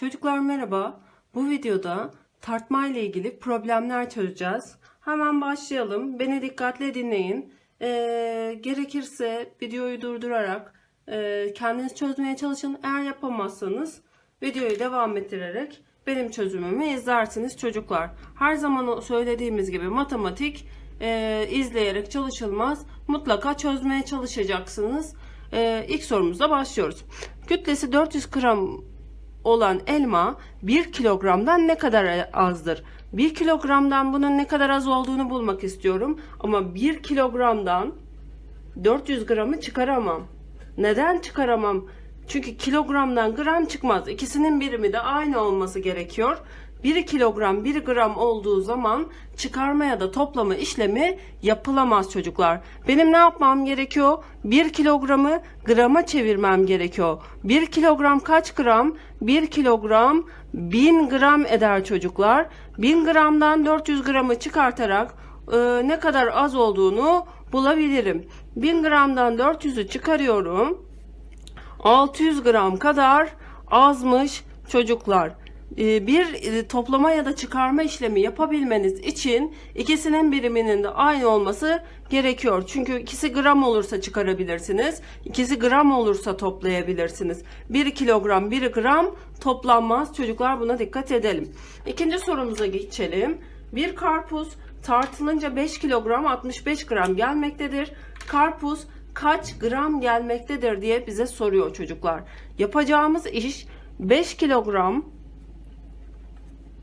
Çocuklar merhaba. Bu videoda tartma ile ilgili problemler çözeceğiz. Hemen başlayalım. Beni dikkatle dinleyin. Ee, gerekirse videoyu durdurarak e, kendiniz çözmeye çalışın. Eğer yapamazsanız videoyu devam ettirerek benim çözümümü izlersiniz çocuklar. Her zaman söylediğimiz gibi matematik e, izleyerek çalışılmaz. Mutlaka çözmeye çalışacaksınız. E, ilk sorumuzla başlıyoruz. Kütlesi 400 gram olan elma 1 kilogramdan ne kadar azdır? 1 kilogramdan bunun ne kadar az olduğunu bulmak istiyorum. Ama 1 kilogramdan 400 gramı çıkaramam. Neden çıkaramam? Çünkü kilogramdan gram çıkmaz. İkisinin birimi de aynı olması gerekiyor. 1 kilogram 1 gram olduğu zaman çıkarma ya da toplama işlemi yapılamaz çocuklar. Benim ne yapmam gerekiyor? 1 kilogramı grama çevirmem gerekiyor. 1 kilogram kaç gram? 1 kilogram 1000 gram eder çocuklar. 1000 gramdan 400 gramı çıkartarak e, ne kadar az olduğunu bulabilirim. 1000 gramdan 400'ü çıkarıyorum. 600 gram kadar azmış çocuklar. Ee, Bir e, toplama ya da çıkarma işlemi yapabilmeniz için ikisinin biriminin de aynı olması gerekiyor. Çünkü ikisi gram olursa çıkarabilirsiniz. ikisi gram olursa toplayabilirsiniz. 1 kilogram 1 gram toplanmaz. Çocuklar buna dikkat edelim. İkinci sorumuza geçelim. Bir karpuz tartılınca 5 kilogram 65 gram gelmektedir. Karpuz kaç gram gelmektedir diye bize soruyor çocuklar. Yapacağımız iş 5 kilogram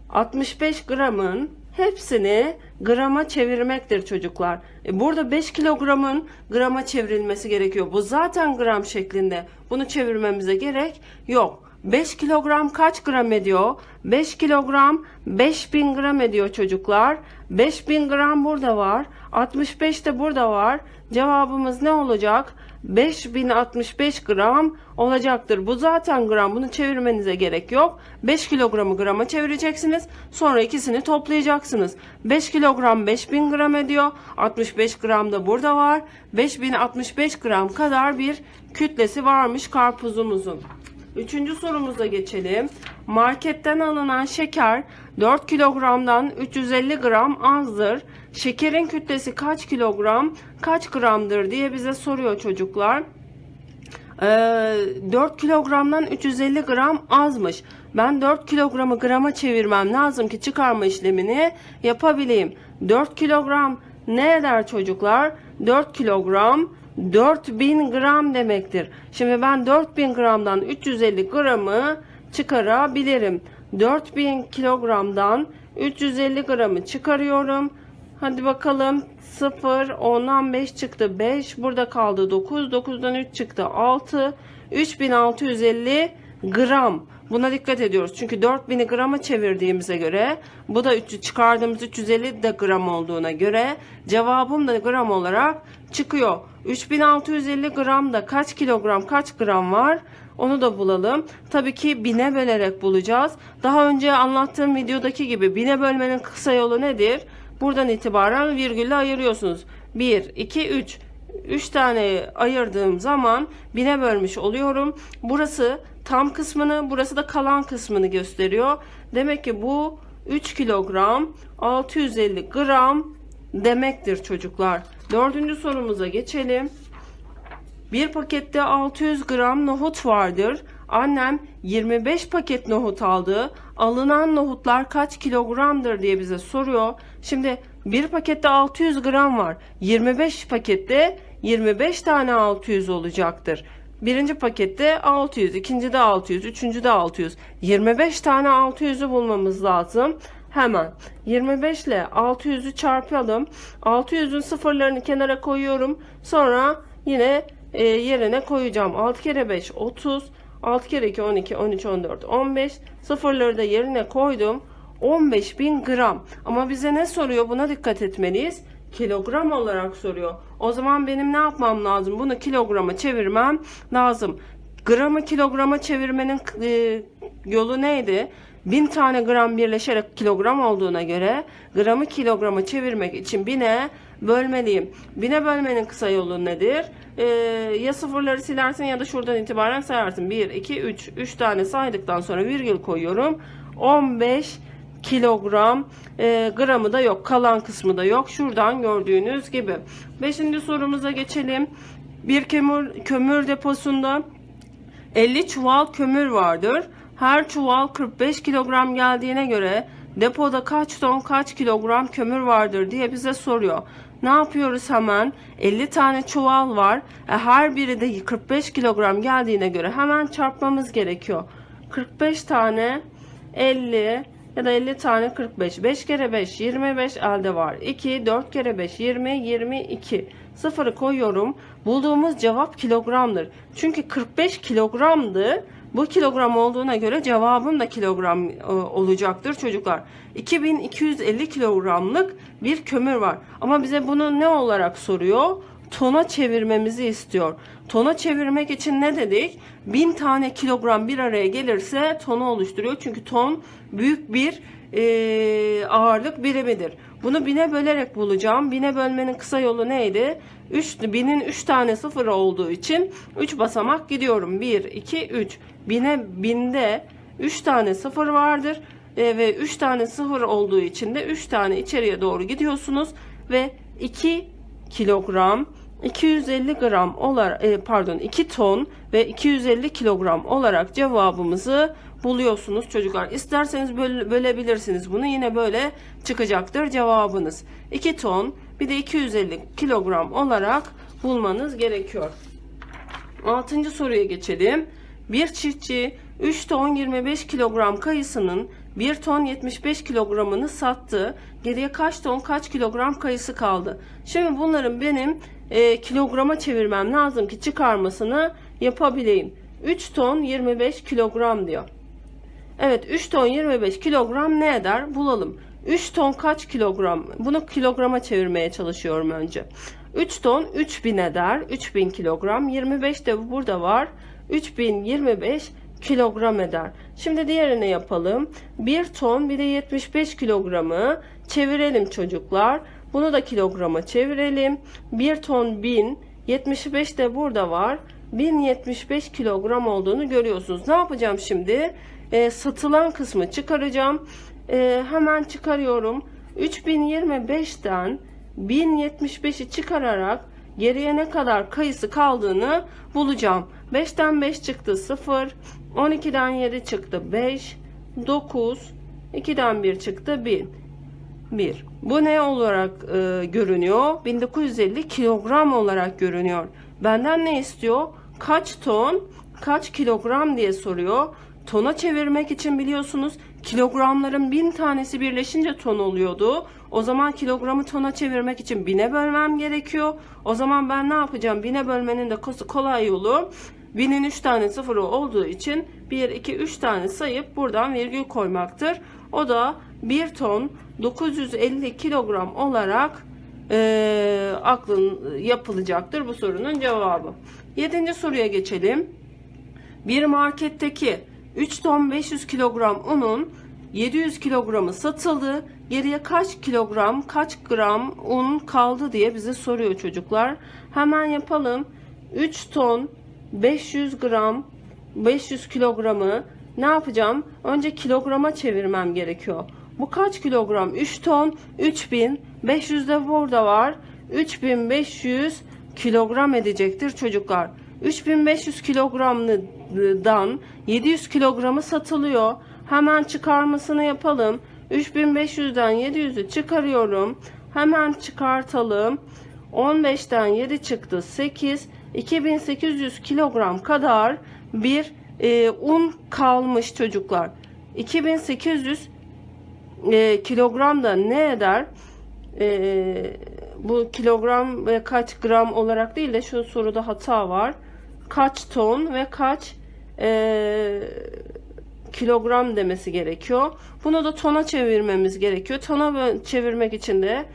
65 gramın hepsini grama çevirmektir çocuklar. E burada 5 kilogramın grama çevrilmesi gerekiyor. Bu zaten gram şeklinde. Bunu çevirmemize gerek yok. 5 kilogram kaç gram ediyor? 5 kilogram 5000 gram ediyor çocuklar. 5000 gram burada var. 65 de burada var. Cevabımız ne olacak? 5065 gram olacaktır. Bu zaten gram. Bunu çevirmenize gerek yok. 5 kilogramı grama çevireceksiniz. Sonra ikisini toplayacaksınız. 5 kilogram 5000 gram ediyor. 65 gram da burada var. 5065 gram kadar bir kütlesi varmış karpuzumuzun. Üçüncü sorumuza geçelim. Marketten alınan şeker 4 kilogramdan 350 gram azdır. Şekerin kütlesi kaç kilogram, kaç gramdır diye bize soruyor çocuklar. Ee, 4 kilogramdan 350 gram azmış. Ben 4 kilogramı grama çevirmem lazım ki çıkarma işlemini yapabileyim. 4 kilogram ne eder çocuklar? 4 kilogram 4000 gram demektir. Şimdi ben 4000 gramdan 350 gramı çıkarabilirim. 4000 kilogramdan 350 gramı çıkarıyorum. Hadi bakalım. 0 10'dan 5 çıktı. 5 burada kaldı. 9 9'dan 3 çıktı. 6 3650 gram. Buna dikkat ediyoruz. Çünkü 4000'i grama çevirdiğimize göre bu da 3 çıkardığımız 350 de gram olduğuna göre cevabım da gram olarak çıkıyor. 3650 gram da kaç kilogram kaç gram var? Onu da bulalım. Tabii ki bine bölerek bulacağız. Daha önce anlattığım videodaki gibi bine bölmenin kısa yolu nedir? Buradan itibaren virgülle ayırıyorsunuz. 1, 2, 3. 3 tane ayırdığım zaman bine bölmüş oluyorum. Burası tam kısmını, burası da kalan kısmını gösteriyor. Demek ki bu 3 kilogram 650 gram demektir çocuklar. Dördüncü sorumuza geçelim. Bir pakette 600 gram nohut vardır. Annem 25 paket nohut aldı. Alınan nohutlar kaç kilogramdır diye bize soruyor. Şimdi bir pakette 600 gram var. 25 pakette 25 tane 600 olacaktır. Birinci pakette 600, ikinci de 600, üçüncü de 600. 25 tane 600'ü bulmamız lazım. Hemen 25 ile 600'ü çarpalım. 600'ün sıfırlarını kenara koyuyorum. Sonra yine e, yerine koyacağım. 6 kere 5 30. 6 kere 2 12 13 14 15. Sıfırları da yerine koydum. 15 bin gram. Ama bize ne soruyor? Buna dikkat etmeliyiz. Kilogram olarak soruyor. O zaman benim ne yapmam lazım? Bunu kilograma çevirmem lazım. Gramı kilograma çevirmenin e, yolu neydi? 1000 tane gram birleşerek kilogram olduğuna göre gramı kilograma çevirmek için bine bölmeliyim. Bine bölmenin kısa yolu nedir? Ee, ya sıfırları silersin ya da şuradan itibaren sayarsın. 1, 2, 3. 3 tane saydıktan sonra virgül koyuyorum. 15 kilogram e, gramı da yok. Kalan kısmı da yok. Şuradan gördüğünüz gibi. Beşinci sorumuza geçelim. Bir kömür, kömür deposunda 50 çuval kömür vardır. Her çuval 45 kilogram geldiğine göre depoda kaç ton kaç kilogram kömür vardır diye bize soruyor. Ne yapıyoruz hemen? 50 tane çuval var. E, her biri de 45 kilogram geldiğine göre hemen çarpmamız gerekiyor. 45 tane 50 ya da 50 tane 45. 5 kere 5 25 elde var. 2 4 kere 5 20 22. Sıfırı koyuyorum. Bulduğumuz cevap kilogramdır. Çünkü 45 kilogramdı. Bu kilogram olduğuna göre cevabım da kilogram e, olacaktır çocuklar. 2250 kilogramlık bir kömür var. Ama bize bunu ne olarak soruyor? Tona çevirmemizi istiyor. Tona çevirmek için ne dedik? 1000 tane kilogram bir araya gelirse tonu oluşturuyor. Çünkü ton büyük bir e, ağırlık birimidir. Bunu bine bölerek bulacağım. Bine bölmenin kısa yolu neydi? 3, binin 3 tane sıfır olduğu için 3 basamak gidiyorum. 1, 2, 3. Bine, binde 3 tane sıfır vardır. E, ve 3 tane sıfır olduğu için de 3 tane içeriye doğru gidiyorsunuz. Ve 2 kilogram 250 gram olarak e, pardon 2 ton ve 250 kilogram olarak cevabımızı buluyorsunuz çocuklar. İsterseniz böl- bölebilirsiniz bunu. Yine böyle çıkacaktır cevabınız. 2 ton bir de 250 kilogram olarak bulmanız gerekiyor. Altıncı soruya geçelim. Bir çiftçi 3 ton 25 kilogram kayısının 1 ton 75 kilogramını sattı. Geriye kaç ton kaç kilogram kayısı kaldı? Şimdi bunların benim e, kilograma çevirmem lazım ki çıkarmasını yapabileyim. 3 ton 25 kilogram diyor. Evet 3 ton 25 kilogram ne eder? Bulalım. 3 ton kaç kilogram? Bunu kilograma çevirmeye çalışıyorum önce. 3 ton 3000 eder. 3000 kilogram. 25 de burada var. 3025 kilogram eder. Şimdi diğerini yapalım. 1 ton bir de 75 kilogramı çevirelim çocuklar. Bunu da kilograma çevirelim. 1 ton 1000 75 de burada var. 1075 kilogram olduğunu görüyorsunuz. Ne yapacağım şimdi? Ee, satılan kısmı çıkaracağım. Ee, hemen çıkarıyorum. 3025'ten 1075'i çıkararak geriye ne kadar kayısı kaldığını bulacağım. 5'ten 5 çıktı 0. 12'den 7 çıktı 5. 9. 2'den 1 çıktı 1. 1. Bu ne olarak e, görünüyor? 1950 kilogram olarak görünüyor. Benden ne istiyor? Kaç ton, kaç kilogram diye soruyor. Tona çevirmek için biliyorsunuz kilogramların bin tanesi birleşince ton oluyordu. O zaman kilogramı tona çevirmek için bine bölmem gerekiyor. O zaman ben ne yapacağım? Bine bölmenin de kolay yolu binin 3 tane sıfırı olduğu için 1, 2, 3 tane sayıp buradan virgül koymaktır. O da 1 ton 950 kilogram olarak eee aklın yapılacaktır bu sorunun cevabı. Yedinci soruya geçelim. Bir marketteki 3 ton 500 kilogram unun 700 kilogramı satıldı. Geriye kaç kilogram, kaç gram un kaldı diye bize soruyor çocuklar. Hemen yapalım. 3 ton 500 gram 500 kilogramı ne yapacağım? Önce kilograma çevirmem gerekiyor. Bu kaç kilogram? 3 ton 3000 500 de burada var. 3500 kilogram edecektir çocuklar. 3500 kilogramdan 700 kilogramı satılıyor. Hemen çıkarmasını yapalım. 3500'den 700'ü çıkarıyorum. Hemen çıkartalım. 15'ten 7 çıktı 8. 2800 kilogram kadar bir e, un kalmış çocuklar. 2800 e, kilogram da ne eder? E, bu kilogram ve kaç gram olarak değil de şu soruda hata var. Kaç ton ve kaç e, kilogram demesi gerekiyor. Bunu da tona çevirmemiz gerekiyor. Tona çevirmek için de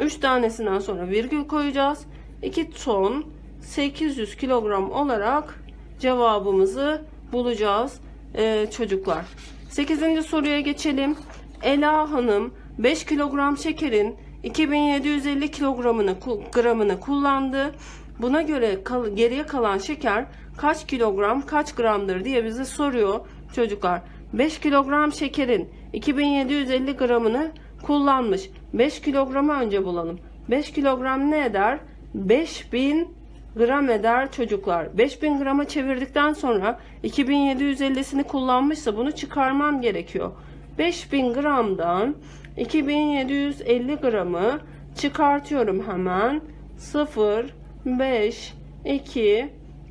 3 tanesinden sonra virgül koyacağız. 2 ton 800 kilogram olarak cevabımızı bulacağız e, çocuklar. 8. soruya geçelim. Ela Hanım 5 kilogram şekerin 2750 kilogramını gramını kullandı. Buna göre kal- geriye kalan şeker kaç kilogram kaç gramdır diye bize soruyor çocuklar. 5 kilogram şekerin 2750 gramını kullanmış. 5 kilogramı önce bulalım. 5 kilogram ne eder? 5000 gram eder çocuklar. 5000 grama çevirdikten sonra 2750'sini kullanmışsa bunu çıkarmam gerekiyor. 5000 gramdan 2750 gramı çıkartıyorum hemen. 0, 5, 2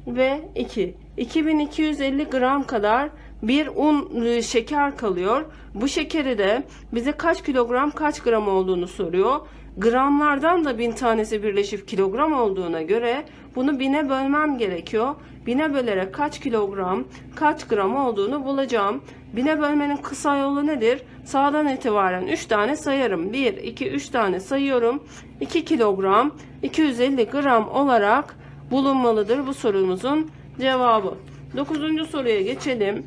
ve 2. 2250 gram kadar bir un e, şeker kalıyor. Bu şekeri de bize kaç kilogram kaç gram olduğunu soruyor. Gramlardan da bin tanesi birleşip kilogram olduğuna göre bunu bine bölmem gerekiyor. Bine bölerek kaç kilogram kaç gram olduğunu bulacağım. Bine bölmenin kısa yolu nedir? Sağdan itibaren 3 tane sayarım. 1, 2, 3 tane sayıyorum. 2 kilogram 250 gram olarak bulunmalıdır bu sorumuzun cevabı. 9. soruya geçelim.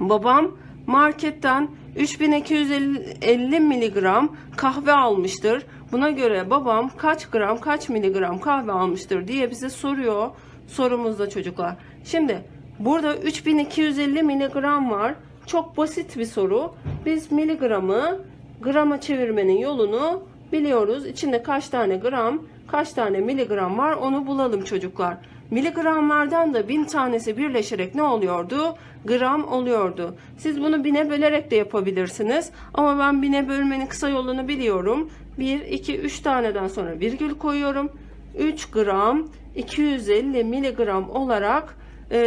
Babam marketten 3250 miligram kahve almıştır. Buna göre babam kaç gram kaç miligram kahve almıştır diye bize soruyor sorumuzda çocuklar. Şimdi burada 3250 miligram var. Çok basit bir soru. Biz miligramı grama çevirmenin yolunu biliyoruz. İçinde kaç tane gram, kaç tane miligram var onu bulalım çocuklar. Miligramlardan da bin tanesi birleşerek ne oluyordu? Gram oluyordu. Siz bunu bine bölerek de yapabilirsiniz. Ama ben bine bölmenin kısa yolunu biliyorum. 1, 2, 3 taneden sonra virgül koyuyorum. 3 gram 250 miligram olarak e,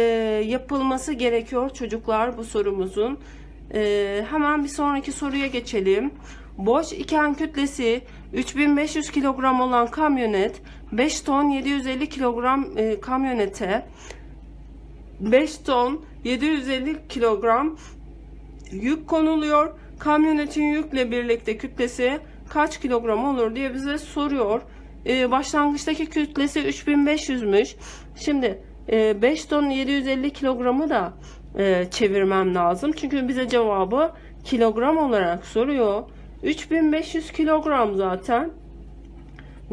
yapılması gerekiyor çocuklar bu sorumuzun. E, hemen bir sonraki soruya geçelim. Boş iken kütlesi 3500 kilogram olan kamyonet 5 ton 750 kilogram e, kamyonete 5 ton 750 kilogram yük konuluyor. Kamyonetin yükle birlikte kütlesi kaç kilogram olur diye bize soruyor. Ee, başlangıçtaki kütlesi 3500'müş. Şimdi 5 ton 750 kilogramı da e, çevirmem lazım. Çünkü bize cevabı kilogram olarak soruyor. 3500 kilogram zaten.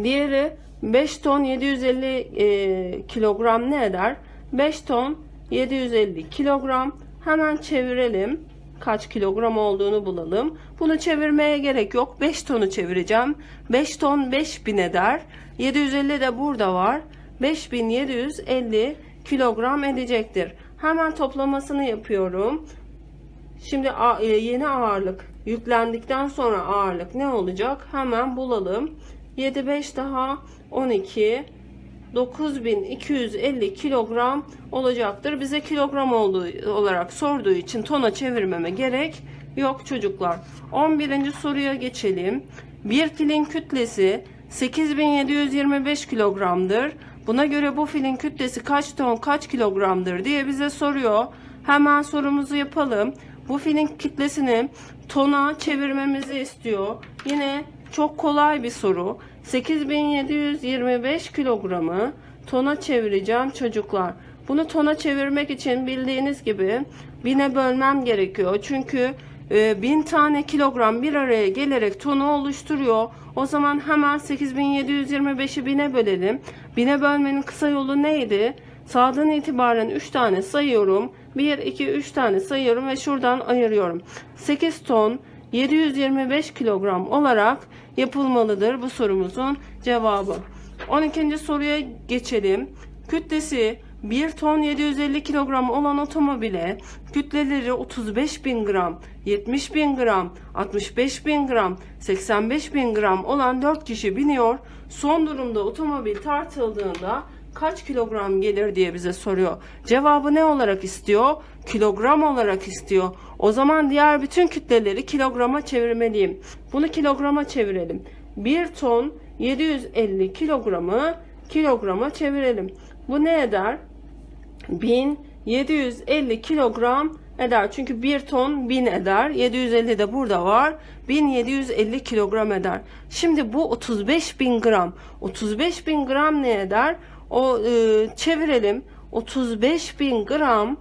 Diğeri 5 ton 750 e, kilogram ne eder? 5 ton 750 kilogram. Hemen çevirelim. Kaç kilogram olduğunu bulalım. Bunu çevirmeye gerek yok. 5 tonu çevireceğim. 5 ton 5000 eder. 750 de burada var. 5750 kilogram edecektir. Hemen toplamasını yapıyorum. Şimdi e, yeni ağırlık yüklendikten sonra ağırlık ne olacak? Hemen bulalım. 7 5 daha 12 9250 kilogram olacaktır. Bize kilogram olduğu olarak sorduğu için tona çevirmeme gerek yok çocuklar. 11. soruya geçelim. Bir filin kütlesi 8725 kilogramdır. Buna göre bu filin kütlesi kaç ton kaç kilogramdır diye bize soruyor. Hemen sorumuzu yapalım. Bu filin kütlesini tona çevirmemizi istiyor. Yine çok kolay bir soru. 8725 kilogramı tona çevireceğim çocuklar. Bunu tona çevirmek için bildiğiniz gibi bine bölmem gerekiyor. Çünkü e, bin tane kilogram bir araya gelerek tonu oluşturuyor. O zaman hemen 8725'i bine bölelim. Bine bölmenin kısa yolu neydi? Sağdan itibaren 3 tane sayıyorum. 1, 2, 3 tane sayıyorum ve şuradan ayırıyorum. 8 ton 725 kilogram olarak yapılmalıdır bu sorumuzun cevabı. 12. soruya geçelim. Kütlesi 1 ton 750 kilogram olan otomobile kütleleri 35 bin gram, 70 bin gram, 65 bin gram, 85 bin gram olan 4 kişi biniyor. Son durumda otomobil tartıldığında kaç kilogram gelir diye bize soruyor. Cevabı ne olarak istiyor? Kilogram olarak istiyor. O zaman diğer bütün kütleleri kilograma çevirmeliyim. Bunu kilograma çevirelim. 1 ton 750 kilogramı kilograma çevirelim. Bu ne eder? 1750 kilogram eder. Çünkü 1 ton 1000 eder. 750 de burada var. 1750 kilogram eder. Şimdi bu 35 bin gram. 35 bin gram ne eder? O e, çevirelim. 35 bin gram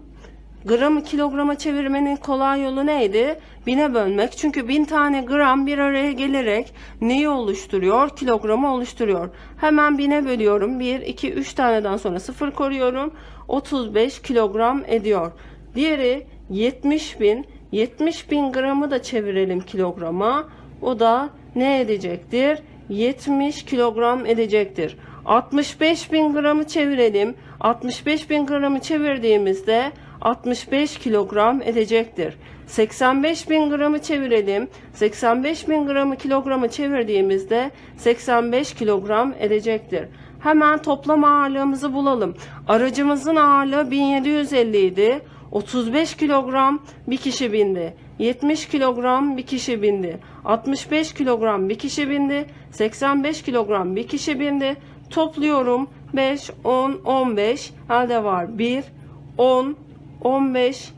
gramı kilograma çevirmenin kolay yolu neydi? Bine bölmek. Çünkü bin tane gram bir araya gelerek neyi oluşturuyor? Kilogramı oluşturuyor. Hemen bine bölüyorum. 1, 2, 3 taneden sonra sıfır koruyorum. 35 kilogram ediyor. Diğeri 70 bin. 70 bin gramı da çevirelim kilograma. O da ne edecektir? 70 kilogram edecektir. 65 bin gramı çevirelim. 65 bin gramı çevirdiğimizde 65 kilogram edecektir. 85 bin gramı çevirelim. 85 bin gramı kilogramı çevirdiğimizde 85 kilogram edecektir. Hemen toplam ağırlığımızı bulalım. Aracımızın ağırlığı 1750 idi. 35 kilogram bir kişi bindi. 70 kilogram bir kişi bindi. 65 kilogram bir kişi bindi. 85 kilogram bir kişi bindi. Topluyorum. 5, 10, 15. Elde var. 1, 10, 15,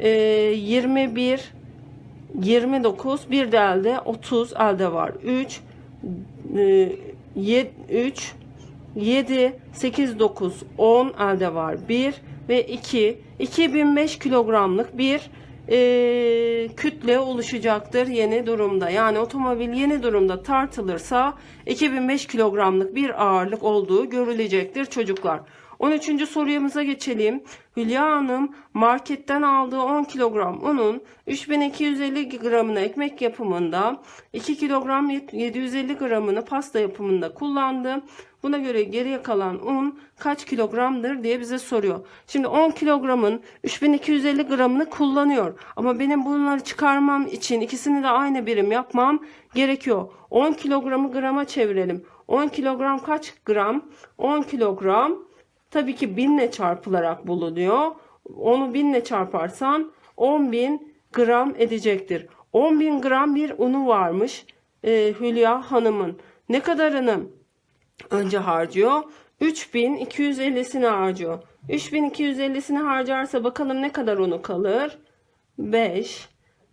e, 21, 29. Bir de elde 30 elde var. 3, e, 3, 7, 8, 9, 10 elde var. 1 ve 2. 2005 kilogramlık bir e, kütle oluşacaktır yeni durumda. Yani otomobil yeni durumda tartılırsa 2005 kilogramlık bir ağırlık olduğu görülecektir çocuklar. 13. sorumuza geçelim. Hülya Hanım marketten aldığı 10 kilogram unun 3250 gramını ekmek yapımında, 2 kilogram 750 gramını pasta yapımında kullandı. Buna göre geriye kalan un kaç kilogramdır diye bize soruyor. Şimdi 10 kilogramın 3250 gramını kullanıyor. Ama benim bunları çıkarmam için ikisini de aynı birim yapmam gerekiyor. 10 kilogramı grama çevirelim. 10 kilogram kaç gram? 10 kilogram tabii ki binle çarpılarak bulunuyor. Onu binle çarparsan 10.000 gram edecektir. 10.000 gram bir unu varmış e, Hülya Hanım'ın. Ne kadarını önce harcıyor? 3250'sini harcıyor. 3250'sini harcarsa bakalım ne kadar unu kalır? 5.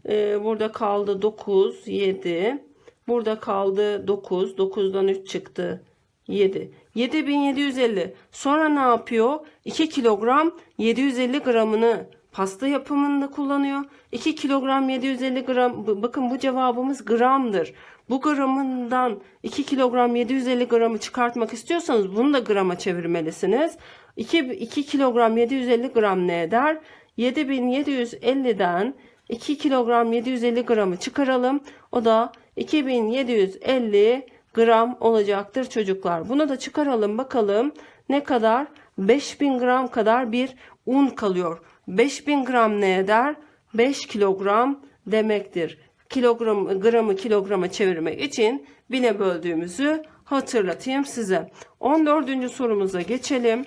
Ee, burada kaldı 9, 7. Burada kaldı 9. 9'dan 3 çıktı. 7. 7750. Sonra ne yapıyor? 2 kilogram 750 gramını pasta yapımında kullanıyor. 2 kilogram 750 gram bakın bu cevabımız gramdır. Bu gramından 2 kilogram 750 gramı çıkartmak istiyorsanız bunu da grama çevirmelisiniz. 2, 2 kilogram 750 gram ne eder? 7750'den 2 kilogram 750 gramı çıkaralım. O da 2750 gram olacaktır çocuklar. Bunu da çıkaralım bakalım ne kadar? 5000 gram kadar bir un kalıyor. 5000 gram ne eder? 5 kilogram demektir. Kilogram, gramı kilograma çevirmek için bine böldüğümüzü hatırlatayım size. 14. sorumuza geçelim.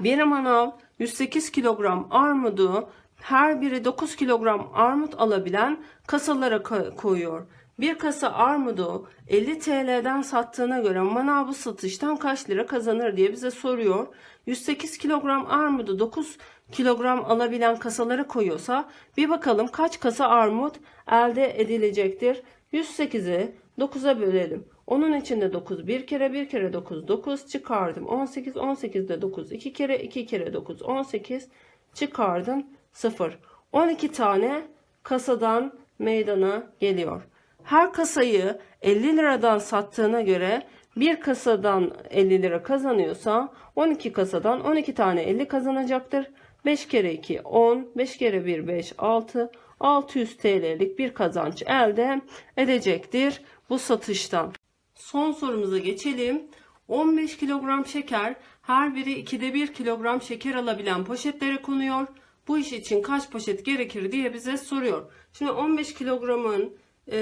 Bir manav 108 kilogram armudu her biri 9 kilogram armut alabilen kasalara koyuyor. Bir kasa armudu 50 TL'den sattığına göre manav bu satıştan kaç lira kazanır diye bize soruyor. 108 kilogram armudu 9 kilogram alabilen kasalara koyuyorsa bir bakalım kaç kasa armut elde edilecektir. 108'i 9'a bölelim. Onun içinde 9 bir kere bir kere 9 9 çıkardım. 18 18'de 9 2 kere 2 kere 9 18 çıkardım 0. 12 tane kasadan meydana geliyor. Her kasayı 50 liradan sattığına göre bir kasadan 50 lira kazanıyorsa 12 kasadan 12 tane 50 kazanacaktır. 5 kere 2 10, 5 kere 1 5 6, 600 TL'lik bir kazanç elde edecektir bu satıştan. Son sorumuza geçelim. 15 kilogram şeker her biri 2'de 1 kilogram şeker alabilen poşetlere konuyor. Bu iş için kaç poşet gerekir diye bize soruyor. Şimdi 15 kilogramın e,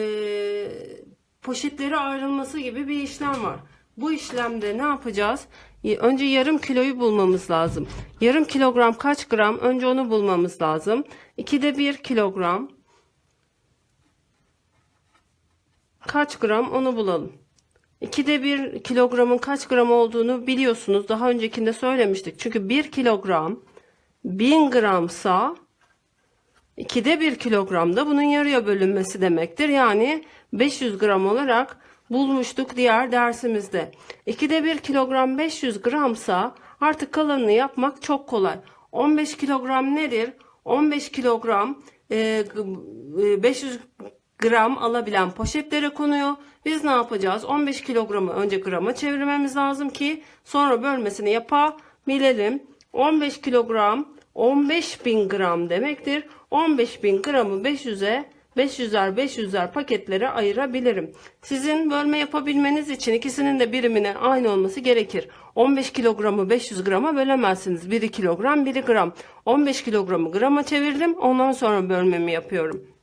poşetlere ayrılması gibi bir işlem var. Bu işlemde ne yapacağız? Önce yarım kiloyu bulmamız lazım. Yarım kilogram kaç gram? Önce onu bulmamız lazım. 2'de 1 kilogram. Kaç gram onu bulalım. 2'de 1 kilogramın kaç gram olduğunu biliyorsunuz. Daha öncekinde söylemiştik. Çünkü 1 kilogram 1000 gramsa 2'de 1 kilogram da bunun yarıya bölünmesi demektir. Yani 500 gram olarak bulmuştuk diğer dersimizde. 2'de 1 kilogram 500 gramsa artık kalanını yapmak çok kolay. 15 kilogram nedir? 15 kilogram e, g- e, 500 gram alabilen poşetlere konuyor. Biz ne yapacağız? 15 kilogramı önce grama çevirmemiz lazım ki sonra bölmesini yapabilelim. 15 kilogram 15 bin gram demektir. 15 bin gramı 500'e 500'er 500'er paketlere ayırabilirim. Sizin bölme yapabilmeniz için ikisinin de birimine aynı olması gerekir. 15 kilogramı 500 grama bölemezsiniz. Biri kilogram biri gram. 15 kilogramı grama çevirdim ondan sonra bölmemi yapıyorum.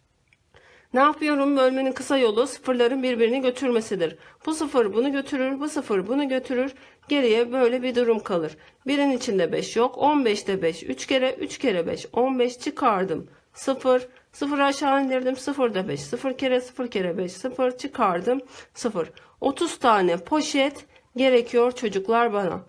Ne yapıyorum? Bölmenin kısa yolu sıfırların birbirini götürmesidir. Bu sıfır bunu götürür, bu sıfır bunu götürür. Geriye böyle bir durum kalır. Birin içinde 5 yok. 15'te 5. 3 kere 3 kere 5. 15 çıkardım. 0. 0 aşağı indirdim. 0'da 5. 0 kere 0 kere 5. 0 çıkardım. 0. 30 tane poşet gerekiyor çocuklar bana.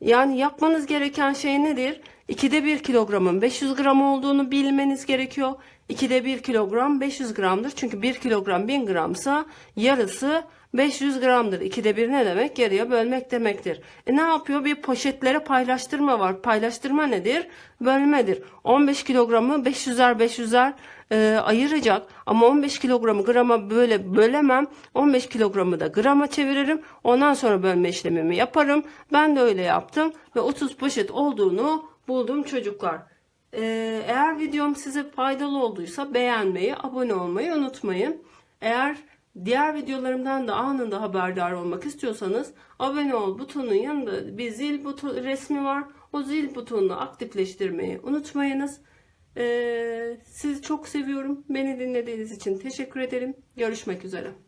Yani yapmanız gereken şey nedir? 2'de 1 kilogramın 500 gram olduğunu bilmeniz gerekiyor. 2'de 1 kilogram 500 gramdır. Çünkü 1 kilogram 1000 gramsa yarısı 500 gramdır. 2'de 1 ne demek? Yarıya bölmek demektir. E ne yapıyor? Bir poşetlere paylaştırma var. Paylaştırma nedir? Bölmedir. 15 kilogramı 500'er 500'er e, ayıracak. Ama 15 kilogramı grama böyle bölemem. 15 kilogramı da grama çeviririm. Ondan sonra bölme işlemimi yaparım. Ben de öyle yaptım ve 30 poşet olduğunu buldum çocuklar. E, eğer videom size faydalı olduysa beğenmeyi, abone olmayı unutmayın. Eğer diğer videolarımdan da anında haberdar olmak istiyorsanız abone ol butonunun yanında bir zil buton resmi var. O zil butonunu aktifleştirmeyi unutmayınız. Ee, sizi çok seviyorum. Beni dinlediğiniz için teşekkür ederim. Görüşmek üzere.